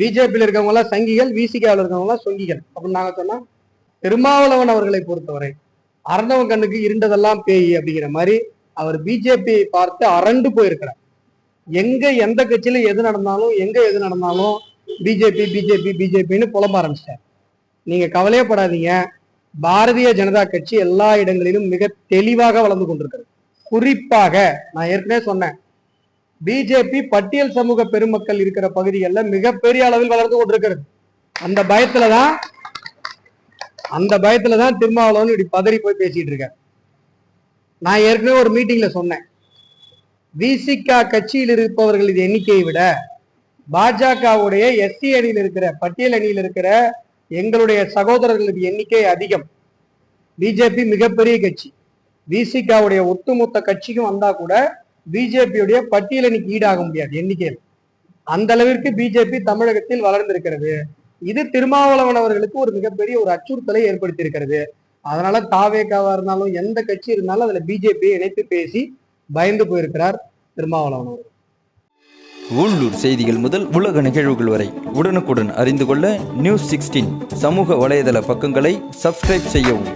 பிஜேபியில் இருக்கவங்க எல்லாம் சங்கிகள் விசிகாவில் இருக்கவங்க எல்லாம் சொங்கிகள். அப்படின்னு நாங்க சொன்னா திருமாவளவன் அவர்களை பொறுத்தவரை அரண்டவன் கண்ணுக்கு இருண்டதெல்லாம் பேய் அப்படிங்கிற மாதிரி அவர் பிஜேபி பார்த்து அரண்டு போயிருக்கிறார். எங்க எந்த கட்சியில எது நடந்தாலும் எங்க எது நடந்தாலும் பிஜேபி பிஜேபி பிஜேபின்னு புலம்ப ஆரம்பிச்சிட்டார். நீங்க கவலையப்படாதீங்க பாரதிய ஜனதா கட்சி எல்லா இடங்களிலும் மிக தெளிவாக வளர்ந்து கொண்டிருக்கிறது. குறிப்பாக நான் ஏற்கனவே சொன்னேன் பிஜேபி பட்டியல் சமூக பெருமக்கள் இருக்கிற பகுதிகளில் மிகப்பெரிய அளவில் வளர்ந்து கொண்டிருக்கிறது. அந்த பயத்துல தான் அந்த பயத்துல தான் திருமாவளவன் இப்படி பதறி போய் பேசிட்டு இருக்க நான் ஏற்கனவே ஒரு மீட்டிங்ல சொன்னேன். விசிகா கட்சியில் இருப்பவர்களின் எண்ணிக்கையை விட பாஜகவுடைய எஸ்சி அணியில் இருக்கிற பட்டியல் அணியில் இருக்கிற எங்களுடைய சகோதரர்களது எண்ணிக்கை அதிகம். பிஜேபி மிகப்பெரிய கட்சி. விசிகாவுடைய ஒட்டுமொத்த கட்சிக்கும் வந்தா கூட பிஜேபியுடைய பட்டியல் அணிக்கு ஈடாக முடியாது எண்ணிக்கையில். அந்த அளவிற்கு பிஜேபி தமிழகத்தில் வளர்ந்திருக்கிறது. இது திருமாவளவன் அவர்களுக்கு ஒரு மிகப்பெரிய ஒரு அச்சுறுத்தலை ஏற்படுத்தி இருக்கிறது அதனால தாவேக்காவா இருந்தாலும் எந்த கட்சி இருந்தாலும் அதுல பிஜேபியை இணைத்து பேசி பயந்து போயிருக்கிறார் திருமாவளவன் அவர்கள். உள்ளூர் செய்திகள் முதல் உலக நிகழ்வுகள் வரை உடனுக்குடன் அறிந்து கொள்ள நியூஸ் சிக்ஸ்டீன் சமூக வலைதள பக்கங்களை சப்ஸ்கிரைப் செய்யவும்.